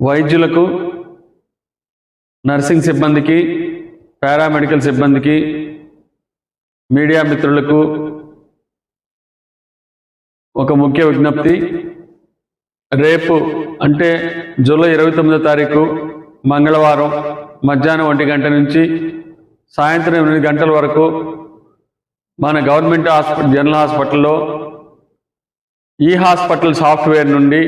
వైద్యులకు నర్సింగ్ సిబ్బందికి పారామెడికల్ సిబ్బందికి మీడియా మిత్రులకు ఒక ముఖ్య విజ్ఞప్తి. రేపు అంటే జూలై ఇరవై తొమ్మిదో తారీఖు మంగళవారం మధ్యాహ్నం ఒంటి గంట నుంచి సాయంత్రం ఎనిమిది గంటల వరకు మన గవర్నమెంట్ హాస్పిటల్ జనరల్ హాస్పిటల్లో ఈ హాస్పిటల్ సాఫ్ట్వేర్ నుండి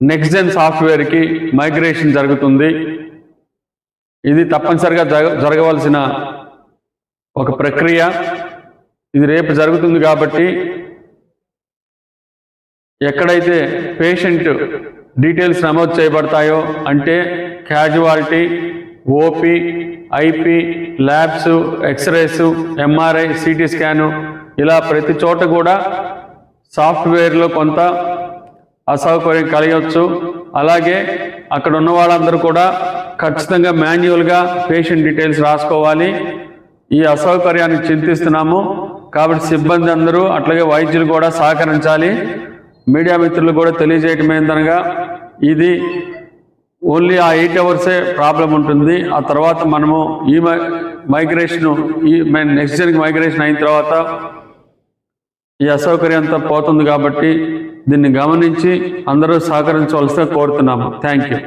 నెక్స్ట్ జెన్ సాఫ్ట్వేర్కి మైగ్రేషన్ జరుగుతుంది. ఇది తప్పనిసరిగా జరగ జరగవలసిన ఒక ప్రక్రియ. ఇది రేపు జరుగుతుంది కాబట్టి ఎక్కడైతే పేషెంట్ డీటెయిల్స్ నమోదు చేయబడతాయో అంటే casualty OP IP labs x-rays MRI CT scan ఇలా ప్రతి చోట కూడా సాఫ్ట్వేర్లో కొంత అసౌకర్యం కలగవచ్చు అలాగే అక్కడ ఉన్న వాళ్ళందరూ కూడా ఖచ్చితంగా మాన్యువల్గా పేషెంట్ డీటెయిల్స్ రాసుకోవాలి. ఈ అసౌకర్యాన్ని చింతిస్తున్నాము. కాబట్టి సిబ్బంది అందరూ అట్లాగే వైద్యులు కూడా సహకరించాలి. మీడియా మిత్రులు కూడా తెలియజేయటం ఏంటనగా ఇది ఓన్లీ ఆ ఎయిట్ అవర్సే ప్రాబ్లం ఉంటుంది. ఆ తర్వాత మనము ఈ మై మైగ్రేషన్ ఈ నెక్స్ట్ జన్కి మైగ్రేషన్ అయిన తర్వాత ఈ అసౌకర్యం అంతా పోతుంది కాబట్టి దీన్ని గమనించి అందరూ సహకరించవలసిగా కోరుతున్నాము. Thank you